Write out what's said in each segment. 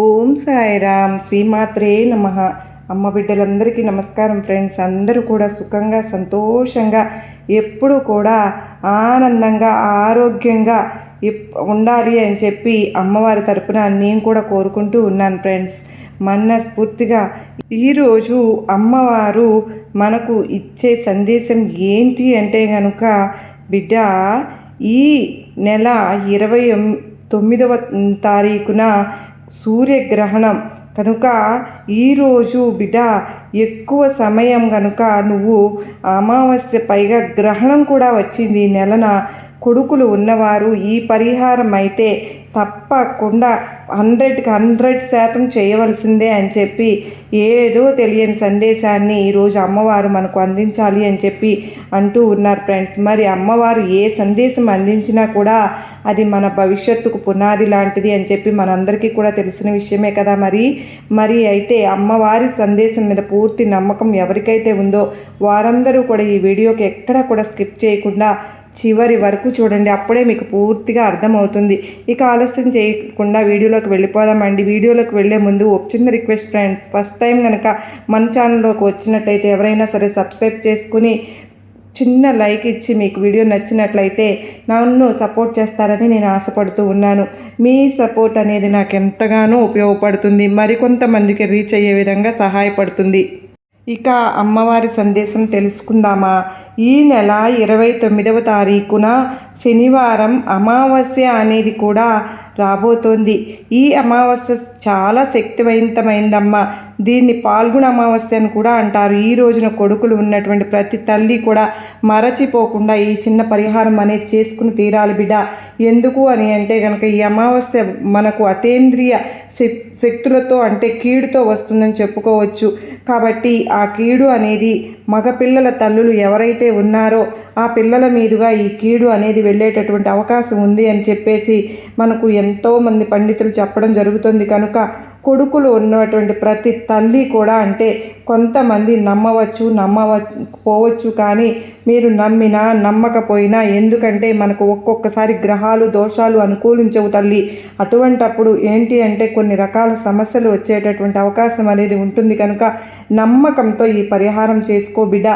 ఓం సాయిరామ్. శ్రీమాత్రే నమ. అమ్మ బిడ్డలందరికీ నమస్కారం ఫ్రెండ్స్. అందరూ కూడా సుఖంగా సంతోషంగా ఎప్పుడూ కూడా ఆనందంగా ఆరోగ్యంగా ఉండాలి అని చెప్పి అమ్మవారి తరపున నేను కూడా కోరుకుంటూ ఉన్నాను ఫ్రెండ్స్. మనస్ఫూర్తిగా ఈరోజు అమ్మవారు మనకు ఇచ్చే సందేశం ఏంటి అంటే కనుక బిడ్డ ఈ నెల ఇరవై తొమ్మిదవ తారీఖున సూర్యగ్రహణం. కనుక ఈరోజు బిడ్డ ఎక్కువ సమయం కనుక నువ్వు అమావాస్య పైగా గ్రహణం కూడా వచ్చింది నెలన. కొడుకులు ఉన్నవారు ఈ పరిహారం అయితే తప్పకుండా హండ్రెడ్కి హండ్రెడ్ శాతం చేయవలసిందే అని చెప్పి ఏదో తెలియని సందేశాన్ని ఈరోజు అమ్మవారు మనకు అందించాలి అని చెప్పి అంటూ ఉన్నారు ఫ్రెండ్స్. మరి అమ్మవారు ఏ సందేశం అందించినా కూడా అది మన భవిష్యత్తుకు పునాది లాంటిది అని చెప్పి మనందరికీ కూడా తెలిసిన విషయమే కదా మరి. మరి అయితే అమ్మవారి సందేశం మీద పూర్తి నమ్మకం ఎవరికైతే ఉందో వారందరూ కూడా ఈ వీడియోకి ఎక్కడా కూడా స్కిప్ చేయకుండా చివరి వరకు చూడండి అప్పుడే మీకు పూర్తిగా అర్థమవుతుంది. ఇక ఆలస్యం చేయకుండా వీడియోలోకి వెళ్ళిపోదామండి. వీడియోలోకి వెళ్ళే ముందు ఒక చిన్న రిక్వెస్ట్ ఫ్రెండ్స్ ఫస్ట్ టైం కనుక మన ఛానల్లోకి వచ్చినట్లయితే ఎవరైనా సరే సబ్స్క్రైబ్ చేసుకుని చిన్న లైక్ ఇచ్చి మీకు వీడియో నచ్చినట్లయితే నన్ను సపోర్ట్ చేస్తారని నేను ఆశపడుతూ ఉన్నాను. మీ సపోర్ట్ అనేది నాకు ఎంతగానో ఉపయోగపడుతుంది. మరికొంతమందికి రీచ్ అయ్యే విధంగా సహాయపడుతుంది. ఇక అమ్మవారి సందేశం తెలుసుకుందామా? ఈ నెల ఇరవై తొమ్మిదవ తారీఖున శనివారం అమావాస్య అనేది కూడా రాబోతోంది. ఈ అమావాస్య చాలా శక్తివంతమైందమ్మా. దీన్ని పాల్గొన అమావాస్య అని కూడా అంటారు. ఈ రోజున కొడుకులు ఉన్నటువంటి ప్రతి తల్లి కూడా మరచిపోకుండా ఈ చిన్న పరిహారం అనేది చేసుకుని తీరాలి బిడ్డ. ఎందుకు అని అంటే కనుక ఈ అమావాస్య మనకు అతేంద్రియ శక్తులతో అంటే కీడుతో వస్తుందని చెప్పుకోవచ్చు. కాబట్టి ఆ కీడు అనేది మగపిల్లల తల్లులు ఎవరైతే ఉన్నారో ఆ పిల్లల మీదుగా ఈ కీడు అనేది వెళ్ళేటటువంటి అవకాశం ఉంది అని చెప్పేసి మనకు ఎంతోమంది పండితులు చెప్పడం జరుగుతుంది కనుక కొడుకులు ఉన్నటువంటి ప్రతి తల్లి కూడా అంటే కొంతమంది నమ్మవచ్చు నమ్మవ పోవచ్చు కానీ మీరు నమ్మినా నమ్మకపోయినా ఎందుకంటే మనకు ఒక్కొక్కసారి గ్రహాలు దోషాలు అనుకూలించవు తల్లి. అటువంటప్పుడు ఏంటి అంటే కొన్ని రకాల సమస్యలు వచ్చేటటువంటి అవకాశం అనేది ఉంటుంది కనుక నమ్మకంతో ఈ పరిహారం చేసుకో బిడ్డ.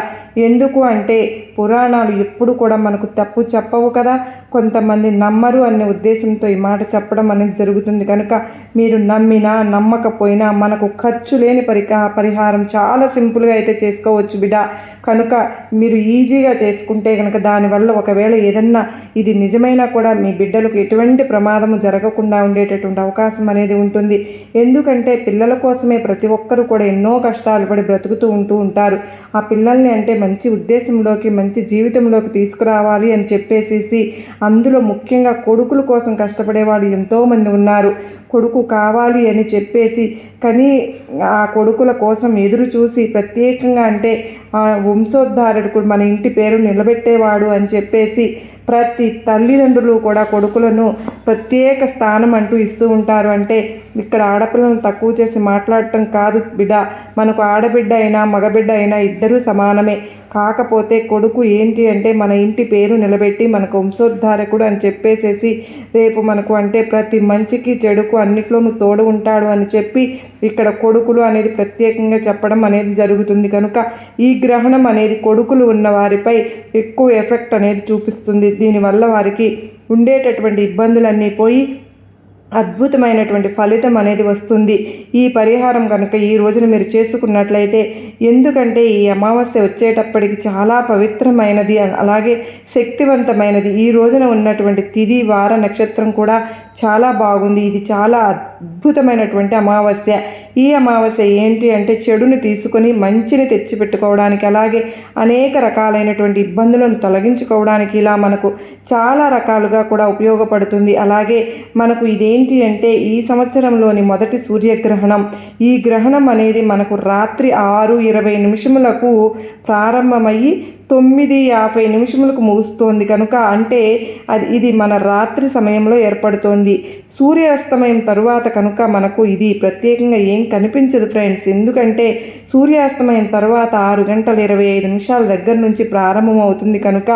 ఎందుకు అంటే పురాణాలు ఎప్పుడు కూడా మనకు తప్పు చెప్పవు కదా. కొంతమంది నమ్మరు అనే ఉద్దేశంతో ఈ మాట చెప్పడం అనేది జరుగుతుంది కనుక మీరు నమ్మినా నమ్మకపోయినా మనకు ఖర్చు లేని పరికా పరిహారం చాలా సింపుల్గా అయితే చేసుకోవచ్చు బిడ్డ. కనుక మీరు ఈజీగా చేసుకుంటే కనుక దానివల్ల ఒకవేళ ఏదన్నా ఇది నిజమైనా కూడా మీ బిడ్డలకు ఎటువంటి ప్రమాదము జరగకుండా ఉండేటటువంటి అవకాశం అనేది ఉంటుంది. ఎందుకంటే పిల్లల కోసమే ప్రతి ఒక్కరూ కూడా ఎన్నో కష్టాలు పడి బ్రతుకుతూ ఉంటూ ఉంటారు. ఆ పిల్లల్ని అంటే మంచి ఉద్దేశంలోకి మంచి జీవితంలోకి తీసుకురావాలి అని చెప్పేసేసి అందులో ముఖ్యంగా కొడుకుల కోసం కష్టపడేవాడు ఎంతోమంది ఉన్నారు. కొడుకు కావాలి అని చెప్పేసి కానీ ఆ కొడుకుల కోసం ఎదురు చూసి ప్రత్యేకంగా అంటే ఆ వంశోద్ధారకుడు మన ఇంటి పేరు నిలబెట్టేవాడు అని చెప్పేసి ప్రతి తల్లిదండ్రులు కూడా కొడుకులను ప్రత్యేక స్థానం అంటూ ఇస్తూ ఉంటారు. అంటే ఇక్కడ ఆడపిల్లలను తక్కువ చేసి మాట్లాడటం కాదు బిడ్డ. మనకు ఆడబిడ్డ అయినా మగబిడ్డ అయినా ఇద్దరూ సమానమే. కాకపోతే కొడుకు ఏంటి అంటే మన ఇంటి పేరు నిలబెట్టి మనకు వంశోద్ధారకుడు అని చెప్పేసేసి రేపు మనకు అంటే ప్రతి మంచికి చెడుకు అన్నిట్లోనూ తోడు ఉంటాడు అని చెప్పి ఇక్కడ కొడుకులు అనేది ప్రత్యేకంగా చెప్పడం అనేది జరుగుతుంది. కనుక ఈ గ్రహణం అనేది కొడుకులు ఉన్న వారిపై ఎక్కువ ఎఫెక్ట్ అనేది చూపిస్తుంది. దీనివల్ల వారికి ఉండేటటువంటి ఇబ్బందులన్నీ పోయి అద్భుతమైనటువంటి ఫలితం అనేది వస్తుంది. ఈ పరిహారం కనుక ఈ రోజున మీరు చేసుకున్నట్లయితే ఎందుకంటే ఈ అమావాస్య వచ్చేటప్పటికి చాలా పవిత్రమైనది అలాగే శక్తివంతమైనది. ఈ రోజున ఉన్నటువంటి తిది వార నక్షత్రం కూడా చాలా బాగుంది. ఇది చాలా అద్భుతమైనటువంటి అమావాస్య. ఈ అమావాస్య ఏంటి అంటే చెడుని తీసుకొని మంచిని తెచ్చిపెట్టుకోవడానికి అలాగే అనేక రకాలైనటువంటి ఇబ్బందులను తొలగించుకోవడానికి ఇలా మనకు చాలా రకాలుగా కూడా ఉపయోగపడుతుంది. అలాగే మనకు ఇదేంటి అంటే ఈ సంవత్సరంలోని మొదటి సూర్యగ్రహణం. ఈ గ్రహణం అనేది మనకు రాత్రి ఆరు ఇరవై నిమిషములకు ప్రారంభమయ్యి తొమ్మిది యాభై నిమిషములకు ముగుస్తోంది. కనుక అంటే అది ఇది మన రాత్రి సమయంలో ఏర్పడుతోంది. సూర్యాస్తమయం తరువాత కనుక మనకు ఇది ప్రత్యేకంగా ఏం కనిపించదు ఫ్రెండ్స్. ఎందుకంటే సూర్యాస్తమయం తర్వాత ఆరు గంటల ఇరవై ఐదు నిమిషాల దగ్గర నుంచి ప్రారంభం అవుతుంది. కనుక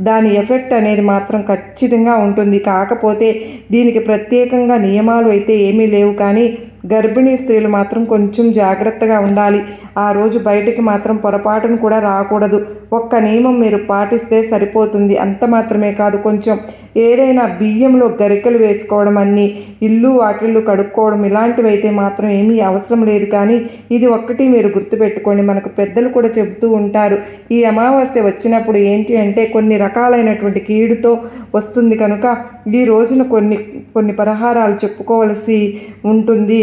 దాని ఎఫెక్ట్ అనేది మాత్రం ఖచ్చితంగా ఉంటుంది. కాకపోతే దీనికి ప్రత్యేకంగా నియమాలు అయితే ఏమీ లేవు. కానీ గర్భిణీ స్త్రీలు మాత్రం కొంచెం జాగ్రత్తగా ఉండాలి. ఆ రోజు బయటికి మాత్రం పొరపాటును కూడా రాకూడదు. ఒక్క నియమం మీరు పాటిస్తే సరిపోతుంది. అంత మాత్రమే కాదు కొంచెం ఏదైనా బియ్యంలో గరికలు వేసుకోవడం అన్ని ఇల్లు వాకిళ్ళు కడుక్కోవడం ఇలాంటివి అయితే మాత్రం ఏమీ అవసరం లేదు. కానీ ఇది ఒక్కటి మీరు గుర్తుపెట్టుకోండి. మనకు పెద్దలు కూడా చెబుతూ ఉంటారు ఈ అమావాస్య వచ్చినప్పుడు ఏంటి అంటే కొన్ని రకాలైనటువంటి కీడుతో వస్తుంది కనుక ఈ రోజున కొన్ని కొన్ని పరిహారాలు చెప్పుకోవలసి ఉంటుంది.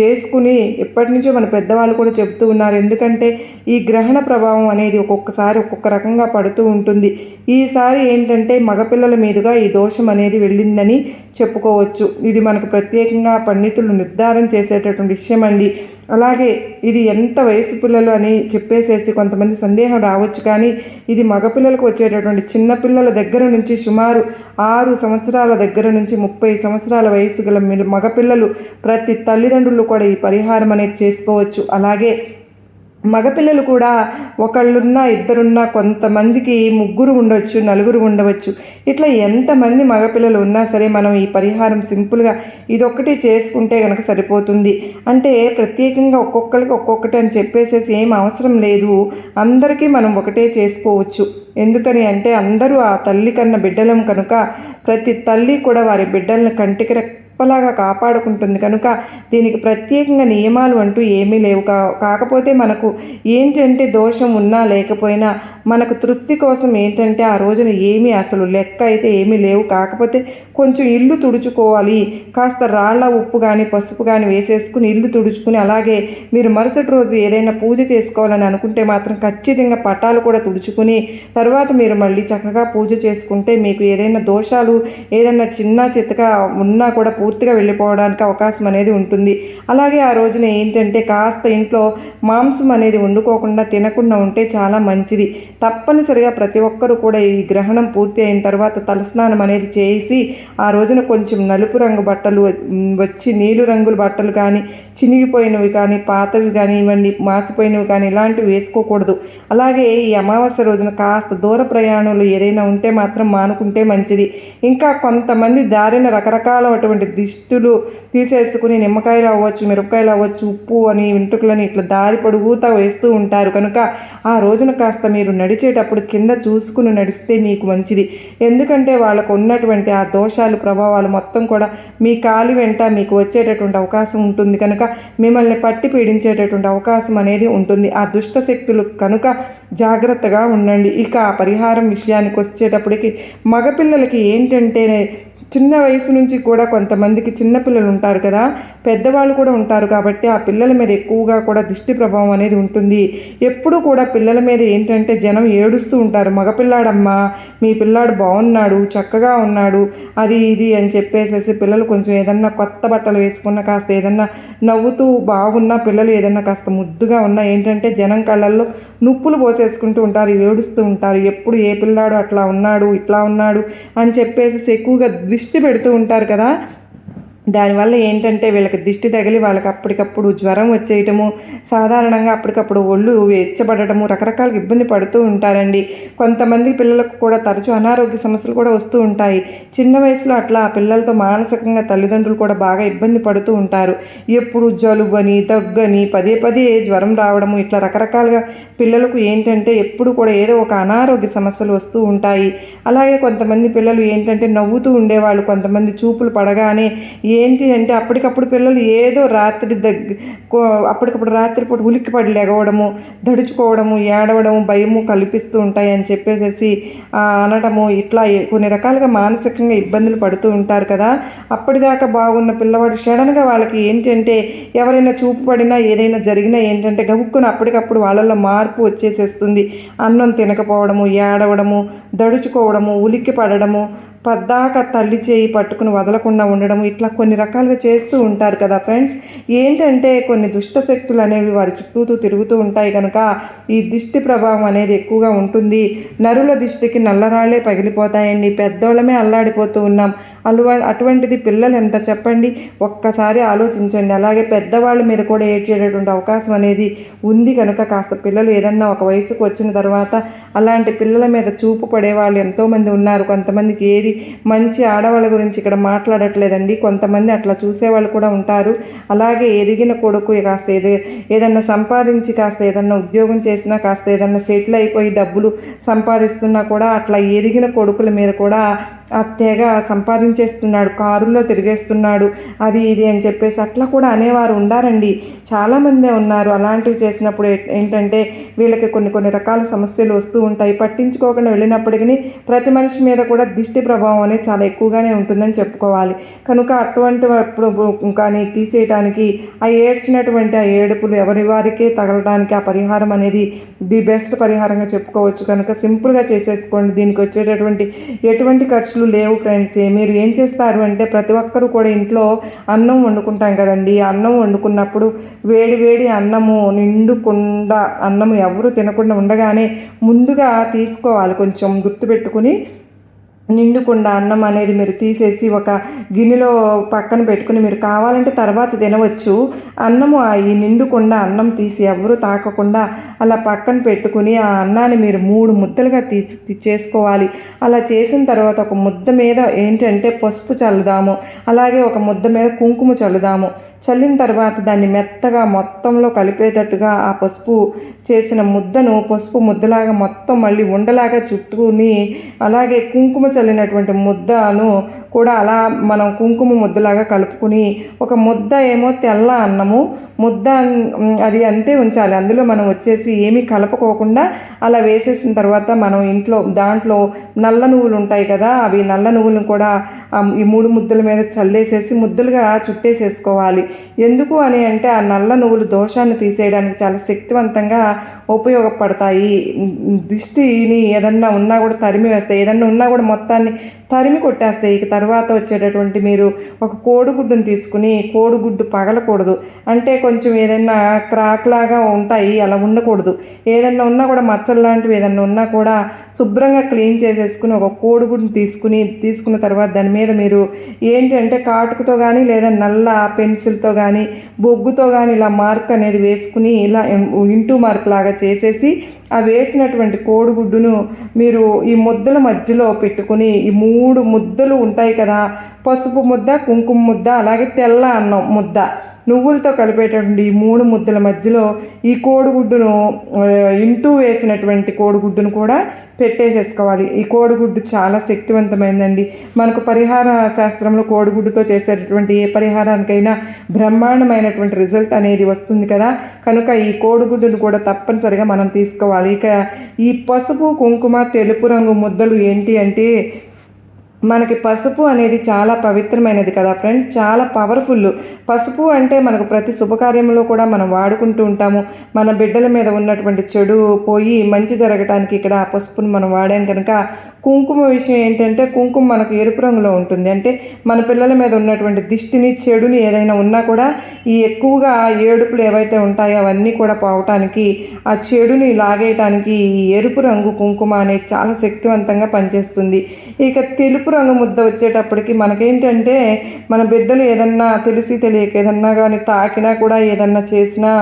చేసుకుని ఎప్పటి నుంచో మన పెద్దవాళ్ళు కూడా చెబుతూ ఉన్నారు. ఎందుకంటే ఈ గ్రహణ ప్రభావం అనేది ఒక్కొక్కసారి ఒక్కొక్క రకంగా పడుతూ ఉంటుంది. ఈసారి ఏంటంటే మగపిల్లల మీదుగా ఈ దోషం అనేది వెళ్ళిందని చెప్పుకోవచ్చు. ఇది మనకు ప్రత్యేకంగా పండితులు నిర్ధారణ చేసేటటువంటి విషయం అండి. అలాగే ఇది ఎంత వయసు పిల్లలు అని చెప్పేసేసి కొంతమంది సందేహం రావచ్చు. కానీ ఇది మగపిల్లలకు వచ్చేటటువంటి చిన్నపిల్లల దగ్గర నుంచి సుమారు ఆరు సంవత్సరాల దగ్గర నుంచి ముప్పై సంవత్సరాల వయసు గల మగపిల్లలు ప్రతి తల్లిదండ్రులు కూడా ఈ పరిహారం అనేది చేసుకోవచ్చు. అలాగే మగపిల్లలు కూడా ఒకళ్ళున్నా ఇద్దరున్నా కొంతమందికి ముగ్గురు ఉండొచ్చు నలుగురు ఉండవచ్చు. ఇట్లా ఎంతమంది మగపిల్లలు ఉన్నా సరే మనం ఈ పరిహారం సింపుల్గా ఇదొక్కటి చేసుకుంటే కనుక సరిపోతుంది. అంటే ప్రత్యేకంగా ఒక్కొక్కరికి ఒక్కొక్కటి అని చెప్పేసేసి ఏం అవసరం లేదు. అందరికీ మనం ఒకటే చేసుకోవచ్చు. ఎందుకని అంటే అందరూ ఆ తల్లి కన్న బిడ్డలం కనుక ప్రతి తల్లి కూడా వారి బిడ్డలను కంటికి రెప్పలాగా కాపాడుకుంటుంది. కనుక దీనికి ప్రత్యేకంగా నియమాలు అంటూ ఏమీ లేవు. కా కాకపోతే మనకు ఏంటంటే దోషం ఉన్నా లేకపోయినా మనకు తృప్తి కోసం ఏంటంటే ఆ రోజున ఏమీ అసలు లెక్క అయితే ఏమీ లేవు. కాకపోతే కొంచెం ఇల్లు తుడుచుకోవాలి. కాస్త రాళ్ళ ఉప్పు కానీ పసుపు కానీ వేసేసుకుని ఇల్లు తుడుచుకుని అలాగే మీరు మరుసటి రోజు ఏదైనా పూజ చేసుకోవాలని అనుకుంటే మాత్రం ఖచ్చితంగా పటాలు కూడా తుడుచుకుని తర్వాత మీరు మళ్ళీ చక్కగా పూజ చేసుకుంటే మీకు ఏదైనా దోషాలు ఏదైనా చిన్న చిత్తగా ఉన్నా కూడా పూర్తిగా వెళ్ళిపోవడానికి అవకాశం అనేది ఉంటుంది. అలాగే ఆ రోజున ఏంటంటే కాస్త ఇంట్లో మాంసం అనేది వండుకోకుండా తినకుండా ఉంటే చాలా మంచిది. తప్పనిసరిగా ప్రతి ఒక్కరూ కూడా ఈ గ్రహణం పూర్తి అయిన తర్వాత తలస్నానం అనేది చేసి ఆ రోజున కొంచెం నలుపు రంగు బట్టలు వచ్చి నీలి రంగుల బట్టలు కానీ చినిగిపోయినవి కానీ పాతవి కానీ ఇవ్వండి మాసిపోయినవి కానీ ఇలాంటివి వేసుకోకూడదు. అలాగే ఈ అమావాస్య రోజున కాస్త దూర ప్రయాణాలు ఏదైనా ఉంటే మాత్రం మానుకుంటే మంచిది. ఇంకా కొంతమంది దారిన రకరకాల అటువంటి దిష్టులు తీసేసుకుని నిమ్మకాయలు అవ్వచ్చు మిరపకాయలు అవ్వచ్చు ఉప్పు అని వెంట్రుకలని ఇట్లా దారి పొడుగుతా వేస్తూ ఉంటారు. కనుక ఆ రోజున కాస్త మీరు నడిచేటప్పుడు కింద చూసుకుని నడిస్తే మీకు మంచిది. ఎందుకంటే వాళ్ళకు ఉన్నటువంటి ఆ దోషాలు ప్రభావాలు మొత్తం కూడా మీ కాలి వెంట మీకు వచ్చేటటువంటి అవకాశం ఉంటుంది. కనుక మిమ్మల్ని పట్టి పీడించేటటువంటి అవకాశం అనేది ఉంటుంది. ఆ దుష్ట శక్తులు కనుక జాగ్రత్తగా ఉండండి. ఇక ఆ పరిహారం విషయానికి వచ్చేటప్పటికి మగపిల్లలకి ఏంటంటే చిన్న వయసు నుంచి కూడా కొంతమందికి చిన్నపిల్లలు ఉంటారు కదా పెద్దవాళ్ళు కూడా ఉంటారు కాబట్టి ఆ పిల్లల మీద ఎక్కువగా కూడా దిష్టి ప్రభావం అనేది ఉంటుంది. ఎప్పుడు కూడా పిల్లల మీద ఏంటంటే జనం ఏడుస్తూ ఉంటారు. మగపిల్లాడమ్మా మీ పిల్లాడు బాగున్నాడు చక్కగా ఉన్నాడు అది ఇది అని చెప్పేసేసి పిల్లలు కొంచెం ఏదన్నా కొత్త బట్టలు వేసుకున్న కాస్త ఏదన్నా నవ్వుతూ బాగున్నా పిల్లలు ఏదన్నా కాస్త ముద్దుగా ఉన్నా ఏంటంటే జనం కళ్ళల్లో నుప్పులు పోసేసుకుంటూ ఉంటారు ఏడుస్తూ ఉంటారు. ఎప్పుడు ఏ పిల్లాడు అట్లా ఉన్నాడు ఇట్లా ఉన్నాడు అని చెప్పేసి ఎక్కువగా దిష్టి పెడుతూ ఉంటారు కదా దానివల్ల ఏంటంటే వీళ్ళకి దిష్టి తగిలి వాళ్ళకి అప్పటికప్పుడు జ్వరం వచ్చేయటము సాధారణంగా అప్పటికప్పుడు ఒళ్ళు వెచ్చబడటము రకరకాల ఇబ్బంది పడుతూ ఉంటారండి. కొంతమంది పిల్లలకు కూడా తరచూ అనారోగ్య సమస్యలు కూడా వస్తూ ఉంటాయి. చిన్న వయసులో అట్లా ఆ పిల్లలతో మానసికంగా తల్లిదండ్రులు కూడా బాగా ఇబ్బంది పడుతూ ఉంటారు. ఎప్పుడు జలుబని దగ్గని పదే పదే జ్వరం రావడము ఇట్లా రకరకాలుగా పిల్లలకు ఏంటంటే ఎప్పుడు కూడా ఏదో ఒక అనారోగ్య సమస్యలు వస్తూ ఉంటాయి. అలాగే కొంతమంది పిల్లలు ఏంటంటే నవ్వుతూ ఉండేవాళ్ళు. కొంతమంది చూపులు పడగానే ఏంటి అంటే అప్పటికప్పుడు పిల్లలు ఏదో రాత్రి దగ్గ కో- అప్పటికప్పుడు రాత్రిపూట ఉలిక్కిపడి లెగవడము దడుచుకోవడము ఏడవడము భయము కల్పిస్తూ ఉంటాయి అని చెప్పేసి అనడము ఇట్లా కొన్ని రకాలుగా మానసికంగా ఇబ్బందులు పడుతూ ఉంటారు కదా. అప్పటిదాకా బాగున్న పిల్లవాడు సడన్గా వాళ్ళకి ఏంటంటే ఎవరైనా చూపు పడినా ఏదైనా జరిగినా ఏంటంటే గబుక్కున అప్పటికప్పుడు వాళ్ళల్లో మార్పు వచ్చేసేస్తుంది. అన్నం తినకపోవడము ఏడవడము దడుచుకోవడము ఉలిక్కి పడడము పద్దాక తల్లి చేయి పట్టుకుని వదలకుండా ఉండడం ఇట్లా కొన్ని రకాలుగా చేస్తూ ఉంటారు కదా ఫ్రెండ్స్. ఏంటంటే కొన్ని దుష్ట శక్తులు అనేవి వారి చుట్టూతూ తిరుగుతూ ఉంటాయి కనుక ఈ దిష్టి ప్రభావం అనేది ఎక్కువగా ఉంటుంది. నరుల దిష్టికి నల్లరాళ్ళే పగిలిపోతాయండి. పెద్దోళ్ళమే అల్లాడిపోతూ ఉన్నాం. అలువ అటువంటిది పిల్లలు ఎంత చెప్పండి? ఒక్కసారి ఆలోచించండి. అలాగే పెద్దవాళ్ళ మీద కూడా ఏడ్చేటటువంటి అవకాశం అనేది ఉంది కనుక కాస్త పిల్లలు ఏదన్నా ఒక వయసుకు వచ్చిన తర్వాత అలాంటి పిల్లల మీద చూపు పడే వాళ్ళు ఎంతోమంది ఉన్నారు. కొంతమందికి ఏది మంచి ఆడవాళ్ళ గురించి ఇక్కడ మాట్లాడట్లేదండి. కొంతమంది అట్లా చూసేవాళ్ళు కూడా ఉంటారు. అలాగే ఎదిగిన కొడుకు కాస్త ఏది ఏదన్నా సంపాదించి కాస్త ఏదన్నా ఉద్యోగం చేసినా కాస్త ఏదన్నా సెటిల్ అయిపోయి డబ్బులు సంపాదిస్తున్నా కూడా అట్లా ఎదిగిన కొడుకుల మీద కూడా తెగ సంపాదించేస్తున్నాడు కారుల్లో తిరిగేస్తున్నాడు అది ఇది అని చెప్పేసి అట్లా కూడా అనేవారు ఉండారండి. చాలామందే ఉన్నారు. అలాంటివి చేసినప్పుడు ఏంటంటే వీళ్ళకి కొన్ని కొన్ని రకాల సమస్యలు వస్తూ ఉంటాయి. పట్టించుకోకుండా వెళ్ళినప్పటికీ ప్రతి మనిషి మీద కూడా దిష్టి ప్రభావం అనేది చాలా ఎక్కువగానే ఉంటుందని చెప్పుకోవాలి. కనుక అటువంటి అప్పుడు కానీ తీసేయడానికి ఆ ఏడ్చినటువంటి ఆ ఏడుపులు ఎవరి వారికే తగలడానికి ఆ పరిహారం అనేది ది బెస్ట్ పరిహారంగా చెప్పుకోవచ్చు. కనుక సింపుల్గా చేసేసుకోండి. దీనికి వచ్చేటటువంటి ఎటువంటి ఖర్చు ఖర్చులు లేవు ఫ్రెండ్స్ మీరు ఏం చేస్తారు అంటే ప్రతి ఒక్కరు కూడా ఇంట్లో అన్నం వండుకుంటాం కదండి. అన్నం వండుకున్నప్పుడు వేడి వేడి అన్నము నిండుకుండా అన్నము ఎవరు తినకుండా ఉండగానే ముందుగా తీసుకోవాలి. కొంచెం గుర్తుపెట్టుకుని నిండుకుండా అన్నం అనేది మీరు తీసేసి ఒక గిన్నెలో పక్కన పెట్టుకుని మీరు కావాలంటే తర్వాత తినవచ్చు. అన్నము ఆ ఈ నిండుకుండా అన్నం తీసి ఎవరూ తాకకుండా అలా పక్కన పెట్టుకుని ఆ అన్నాన్ని మీరు మూడు ముద్దలుగా తీసి చేసుకోవాలి. అలా చేసిన తర్వాత ఒక ముద్ద మీద ఏంటంటే పసుపు చల్లుదాము. అలాగే ఒక ముద్ద మీద కుంకుమ చల్లుదాము. చల్లిన తర్వాత దాన్ని మెత్తగా మొత్తంలో కలిపేటట్టుగా ఆ పసుపు చేసిన ముద్దను పసుపు ముద్దలాగా మొత్తం మళ్ళీ ఉండలాగా చుట్టుకుని అలాగే కుంకుమ చల్లినటువంటి ముద్దను కూడా అలా మనం కుంకుమ ముద్దలాగా కలుపుకుని ఒక ముద్ద ఏమో తెల్ల అన్నము ముద్ద అది అంతే ఉంచాలి. అందులో మనం వచ్చేసి ఏమీ కలపకోకుండా అలా వేసేసిన తర్వాత మనం ఇంట్లో దాంట్లో నల్ల నువ్వులు ఉంటాయి కదా అవి నల్ల నువ్వులను కూడా ఈ మూడు ముద్దల మీద చల్లేసేసి ముద్దలుగా చుట్టేసేసుకోవాలి. ఎందుకు అని అంటే ఆ నల్ల నువ్వులు దోషాన్ని తీసేయడానికి చాలా శక్తివంతంగా ఉపయోగపడతాయి. దిష్టిని ఏదన్నా ఉన్నా కూడా తరిమి వేస్తాయి. ఏదన్నా ఉన్నా కూడా మొత్తాన్ని తరిమి కొట్టేస్తాయి. ఇక తర్వాత వచ్చేటటువంటి మీరు ఒక కోడిగుడ్డును తీసుకుని కోడిగుడ్డు పగలకూడదు. అంటే కొంచెం ఏదైనా క్రాక్ లాగా ఉంటాయి. అలా ఉండకూడదు. ఏదైనా ఉన్నా కూడా మచ్చలు లాంటివి ఏదైనా ఉన్నా కూడా శుభ్రంగా క్లీన్ చేసేసుకుని ఒక కోడిగుడ్డును తీసుకుని తీసుకున్న తర్వాత దాని మీద మీరు ఏంటంటే కాటుకుతో కానీ లేదా నల్ల పెన్సిల్తో కానీ బొగ్గుతో కానీ ఇలా మార్క్ అనేది వేసుకుని ఇలా ఇంటూ మార్క్ లాగా చేసేసి ఆ వేసినటువంటి కోడిగుడ్డును మీరు ఈ ముద్దల మధ్యలో పెట్టుకుని ఈ మూడు ముద్దలు ఉంటాయి కదా పసుపు ముద్ద కుంకుమ ముద్ద అలాగే తెల్ల అన్నం ముద్ద. నువ్వులతో కలిపేటటువంటి ఈ మూడు ముద్దల మధ్యలో ఈ కోడిగుడ్డును ఇంటూ వేసినటువంటి కోడిగుడ్డును కూడా పెట్టేసేసుకోవాలి. ఈ కోడిగుడ్డు చాలా శక్తివంతమైందండి. మనకు పరిహార శాస్త్రంలో కోడిగుడ్డుతో చేసేటటువంటి ఏ పరిహారానికైనా బ్రహ్మాండమైనటువంటి రిజల్ట్ అనేది వస్తుంది కదా. కనుక ఈ కోడిగుడ్డును కూడా తప్పనిసరిగా మనం తీసుకోవాలి. ఇక ఈ పసుపు కుంకుమ తెలుపు రంగు ముద్దలు ఏంటి అంటే మనకి పసుపు అనేది చాలా పవిత్రమైనది కదా ఫ్రెండ్స్ చాలా పవర్ఫుల్ పసుపు అంటే మనకు ప్రతి శుభకార్యంలో కూడా మనం వాడుకుంటూ ఉంటాము. మన బిడ్డల మీద ఉన్నటువంటి చెడు పోయి మంచి జరగటానికి ఇక్కడ ఆ పసుపును మనం వాడాం కనుక కుంకుమ విషయం ఏంటంటే కుంకుమ మనకు ఎరుపు రంగులో ఉంటుంది. అంటే మన పిల్లల మీద ఉన్నటువంటి దిష్టిని చెడుని ఏదైనా ఉన్నా కూడా ఈ ఎక్కువగా ఏడుపులు ఏవైతే ఉంటాయో అవన్నీ కూడా పోవటానికి ఆ చెడుని లాగేయటానికి ఈ ఎరుపు రంగు కుంకుమ అనేది చాలా శక్తివంతంగా పనిచేస్తుంది. ఇక తెలుపు రంగు ముద్ద వచ్చేటప్పటికి మనకేంటంటే మన బిడ్డలు ఏదన్నా తెలిసి తెలియక ఏదన్నా కానీ తాకినా కూడా ఏదన్నా చేసినా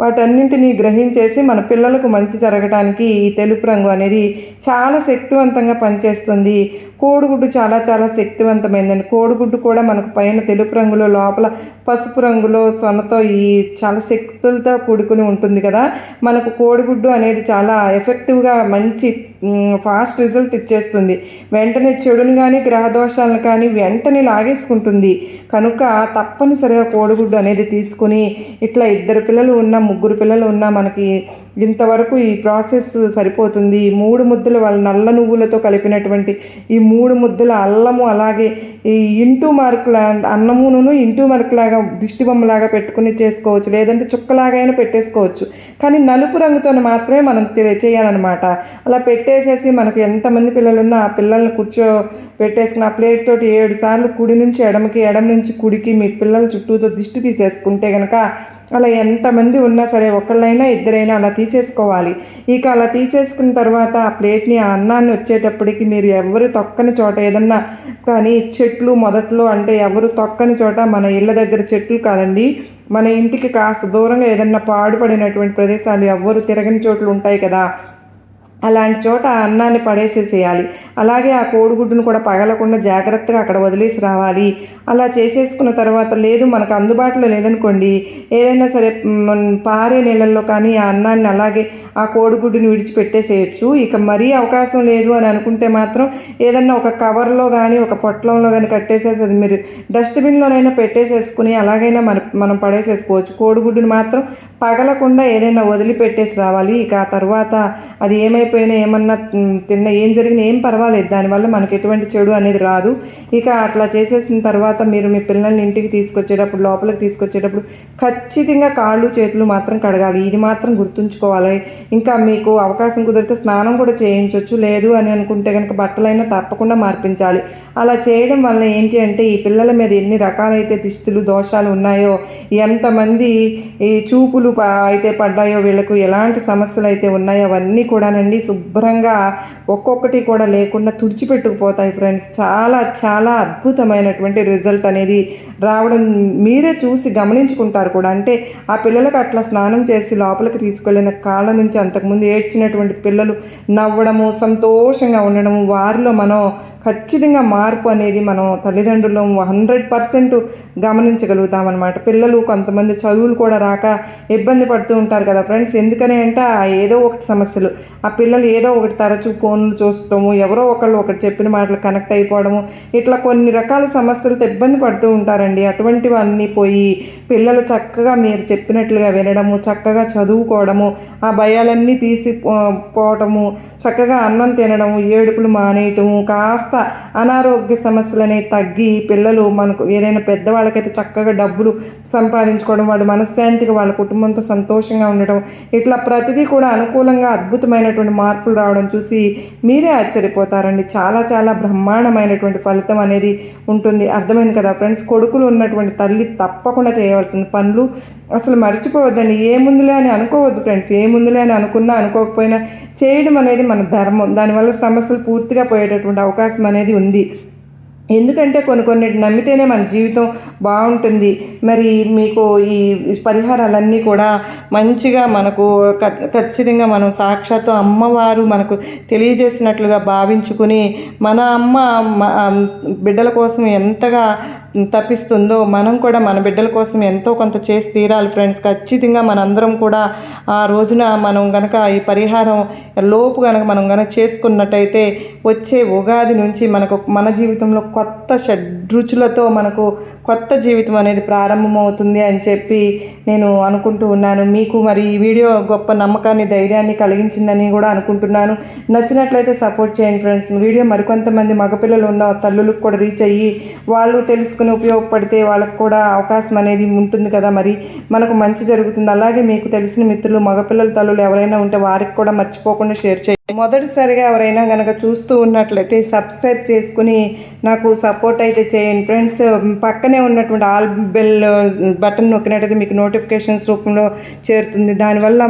వాటన్నింటినీ గ్రహించేసి మన పిల్లలకు మంచి జరగడానికి ఈ తెలుపు రంగు అనేది చాలా శక్తివంతంగా పనిచేస్తుంది. కోడిగుడ్డు చాలా చాలా శక్తివంతమైందండి. కోడిగుడ్డు కూడా మనకు పైన తెలుపు రంగులో లోపల పసుపు రంగులో సొనతో ఈ చాలా శక్తులతో కూడుకుని ఉంటుంది కదా. మనకు కోడిగుడ్డు అనేది చాలా ఎఫెక్టివ్గా మంచి ఫాస్ట్ రిజల్ట్ ఇచ్చేస్తుంది. వెంటనే చెడుని కానీ గ్రహదోషాలను కానీ వెంటనే లాగేసుకుంటుంది. కనుక తప్పనిసరిగా కోడిగుడ్డు అనేది తీసుకుని ఇట్లా ఇద్దరు పిల్లలు ఉన్న ముగ్గురు పిల్లలు ఉన్న మనకి ఇంతవరకు ఈ ప్రాసెస్ సరిపోతుంది. మూడు ముద్దలు వాళ్ళ నల్ల నువ్వులతో కలిపినటువంటి ఈ మూడు ముద్దల అల్లము అలాగే ఈ ఇంటూ మార్కుల అన్నమును ఇంటూ మార్కులాగా దిష్టి బొమ్మలాగా పెట్టుకుని చేసుకోవచ్చు. లేదంటే చుక్కలాగైనా పెట్టేసుకోవచ్చు. కానీ నలుపు రంగుతో మాత్రమే మనం తె- చేయాలన్నమాట. అలా పెట్టేసేసి మనకు ఎంతమంది పిల్లలున్నా ఆ పిల్లల్ని కూర్చో పెట్టేసుకుని ఆ ప్లేట్ తోటి ఏడు సార్లు కుడి నుంచి ఎడమకి ఎడమ నుంచి కుడికి మీ పిల్లల చుట్టూతో దిష్టి తీసేసుకుంటే కనుక అలా ఎంతమంది ఉన్నా సరే ఒకళ్ళైనా ఇద్దరైనా అలా తీసేసుకోవాలి. ఇక అలా తీసేసుకున్న తర్వాత ఆ ప్లేట్ని ఆ అన్నాన్ని వచ్చేటప్పటికి మీరు ఎవరు తొక్కని చోట ఏదన్నా కానీ చెట్లు మొదట్లో అంటే ఎవరు తొక్కని చోట మన ఇళ్ళ దగ్గర చెట్లు కాదండి. మన ఇంటికి కాస్త దూరంగా ఏదన్నా పాడుపడినటువంటి ప్రదేశాలు ఎవ్వరు తిరగని చోట్లు ఉంటాయి కదా. అలాంటి చోట ఆ అన్నాన్ని పడేసేసేయాలి. అలాగే ఆ కోడిగుడ్డును కూడా పగలకుండా జాగ్రత్తగా అక్కడ వదిలేసి రావాలి. అలా చేసేసుకున్న తర్వాత లేదు మనకు అందుబాటులో లేదనుకోండి. ఏదైనా సరే పారే నీళ్ళల్లో కానీ ఆ అన్నాన్ని అలాగే ఆ కోడిగుడ్డుని విడిచిపెట్టేసేయచ్చు. ఇక మరీ అవకాశం లేదు అని అనుకుంటే మాత్రం ఏదన్నా ఒక కవర్లో కానీ ఒక పొట్లంలో కానీ కట్టేసేసి అది మీరు డస్ట్బిన్లోనైనా పెట్టేసేసుకుని అలాగైనా మన మనం పడేసేసుకోవచ్చు. కోడిగుడ్డుని మాత్రం పగలకుండా ఏదైనా వదిలిపెట్టేసి రావాలి. ఇక ఆ తర్వాత అది అయిపోయినా ఏమన్నా తిన్న తిన్నా ఏం జరిగినా ఏం పర్వాలేదు. దానివల్ల మనకి ఎటువంటి చెడు అనేది రాదు. ఇక అట్లా చేసేసిన తర్వాత మీరు మీ పిల్లల్ని ఇంటికి తీసుకొచ్చేటప్పుడు లోపలికి తీసుకొచ్చేటప్పుడు ఖచ్చితంగా కాళ్ళు చేతులు మాత్రం కడగాలి. ఇది మాత్రం గుర్తుంచుకోవాలి. ఇంకా మీకు అవకాశం కుదిరితే స్నానం కూడా చేయించవచ్చు లేదు అని అనుకుంటే కనుక బట్టలైనా తప్పకుండా మార్పించాలి. అలా చేయడం వల్ల ఏంటి అంటే ఈ పిల్లల మీద ఎన్ని రకాలైతే దిష్టులు దోషాలు ఉన్నాయో ఎంతమంది ఈ చూపులు అయితే పడ్డాయో వీళ్ళకు ఎలాంటి సమస్యలు అయితే ఉన్నాయో అవన్నీ కూడానండి శుభ్రంగా ఒక్కొక్కటి కూడా లేకుండా తుడిచిపెట్టుకుపోతాయి ఫ్రెండ్స్. చాలా చాలా అద్భుతమైనటువంటి రిజల్ట్ అనేది రావడం మీరే చూసి గమనించుకుంటారు కూడా. అంటే ఆ పిల్లలకు అట్లా స్నానం చేసి లోపలికి తీసుకెళ్ళిన కాళ్ళ నుంచి అంతకుముందు ఏడ్చినటువంటి పిల్లలు నవ్వడము సంతోషంగా ఉండడము వారిలో మనం ఖచ్చితంగా మార్పు అనేది మనం తల్లిదండ్రులు హండ్రెడ్ పర్సెంట్ గమనించగలుగుతాం అనమాట పిల్లలు కొంతమంది చదువులు కూడా రాక ఇబ్బంది పడుతూ ఉంటారు కదా ఫ్రెండ్స్. ఎందుకని అంటే ఆ ఏదో ఒకటి సమస్యలు ఆ పిల్లలు ఏదో ఒకటి తరచూ ఫోన్లు చూస్తాము ఎవరో ఒకళ్ళు ఒకటి చెప్పిన మాటలు కనెక్ట్ అయిపోవడము ఇట్లా కొన్ని రకాల సమస్యలతో ఇబ్బంది పడుతూ ఉంటారండి. అటువంటివన్నీ పోయి పిల్లలు చక్కగా మీరు చెప్పినట్లుగా వినడము చక్కగా చదువుకోవడము ఆ భయాలన్నీ తీసి పోవటము చక్కగా అన్నం తినడము ఏడుపులు మానేయటము కాస్త అనారోగ్య సమస్యలని తగ్గి పిల్లలు మనకు ఏదైనా పెద్దవాళ్ళకైతే చక్కగా డబ్బులు సంపాదించుకోవడం వాళ్ళు మనశ్శాంతిగా వాళ్ళ కుటుంబంతో సంతోషంగా ఉండడం ఇట్లా ప్రతిదీ కూడా అనుకూలంగా అద్భుతమైనటువంటి మార్పులు రావడం చూసి మీరే ఆశ్చర్యపోతారండి. చాలా చాలా బ్రహ్మాండమైనటువంటి ఫలితం అనేది ఉంటుంది. అర్థమైంది కదా ఫ్రెండ్స్? కొడుకులు ఉన్నటువంటి తల్లి తప్పకుండా చేయవలసిన పనులు అసలు మర్చిపోవద్దండి. ఏముందిలే అని అనుకోవద్దు ఫ్రెండ్స్. ఏముందిలే అని అనుకున్నా అనుకోకపోయినా చేయడం అనేది మన ధర్మం. దానివల్ల సమస్యలు పూర్తిగా పోయేటటువంటి అవకాశం అనేది ఉంది. ఎందుకంటే కొన్ని కొన్ని నమ్మితేనే మన జీవితం బాగుంటుంది. మరి మీకు ఈ పరిహారాలన్నీ కూడా మంచిగా మనకు ఖచ్చితంగా మనం సాక్షాత్తు అమ్మవారు మనకు తెలియజేసినట్లుగా భావించుకుని మన అమ్మ బిడ్డల కోసం ఎంతగా తప్పిస్తుందో మనం కూడా మన బిడ్డల కోసం ఎంతో కొంత చేసి తీరాలి ఫ్రెండ్స్ ఖచ్చితంగా మనందరం కూడా ఆ రోజున మనం గనక ఈ పరిహారం లోపు గనక మనం గనక చేసుకున్నట్టయితే వచ్చే ఉగాది నుంచి మనకు మన జీవితంలో కొత్త షడ్రుచులతో మనకు కొత్త జీవితం అనేది ప్రారంభమవుతుంది అని చెప్పి నేను అనుకుంటూ ఉన్నాను. మీకు మరి ఈ వీడియో గొప్ప నమ్మకాన్ని ధైర్యాన్ని కలిగించిందని కూడా అనుకుంటున్నాను. నచ్చినట్లయితే సపోర్ట్ చేయండి ఫ్రెండ్స్ వీడియో మరికొంతమంది మగపిల్లలు ఉన్న తల్లులకు కూడా రీచ్ అయ్యి వాళ్ళు చేసుకుని ఉపయోగపడితే వాళ్ళకు కూడా అవకాశం అనేది ఉంటుంది కదా మరి. మనకు మంచి జరుగుతుంది. అలాగే మీకు తెలిసిన మిత్రులు మగపిల్లల తల్లులు ఎవరైనా ఉంటే వారికి కూడా మర్చిపోకుండా షేర్ చేయండి. మొదటిసారిగా ఎవరైనా కనుక చూస్తూ ఉన్నట్లయితే సబ్స్క్రైబ్ చేసుకుని నాకు సపోర్ట్ అయితే చేయండి. ఫ్రెండ్స్ పక్కనే ఉన్నటువంటి ఆల్ బెల్ బటన్ నొక్కినట్టయితే మీకు నోటిఫికేషన్స్ రూపంలో చేరుతుంది. దానివల్ల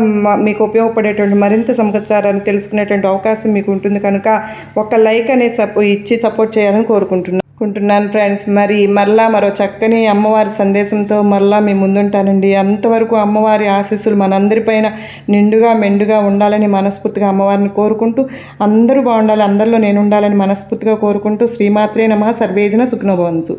మీకు ఉపయోగపడేటువంటి మరింత సమాచారాన్ని తెలుసుకునేటువంటి అవకాశం మీకు ఉంటుంది. కనుక ఒక లైక్ అనే సపో ఇచ్చి సపోర్ట్ చేయాలని కోరుకుంటున్నాను అనుకుంటున్నాను ఫ్రెండ్స్ మరి మరలా మరో చక్కని అమ్మవారి సందేశంతో మరలా మీ ముందుంటానండి. అంతవరకు అమ్మవారి ఆశీస్సులు మనందరిపైన నిండుగా మెండుగా ఉండాలని మనస్ఫూర్తిగా అమ్మవారిని కోరుకుంటూ అందరూ బాగుండాలి అందరిలో నేను ఉండాలని మనస్ఫూర్తిగా కోరుకుంటూ శ్రీమాత్రే నమ. సర్వేజన సుఖ్నభవంతు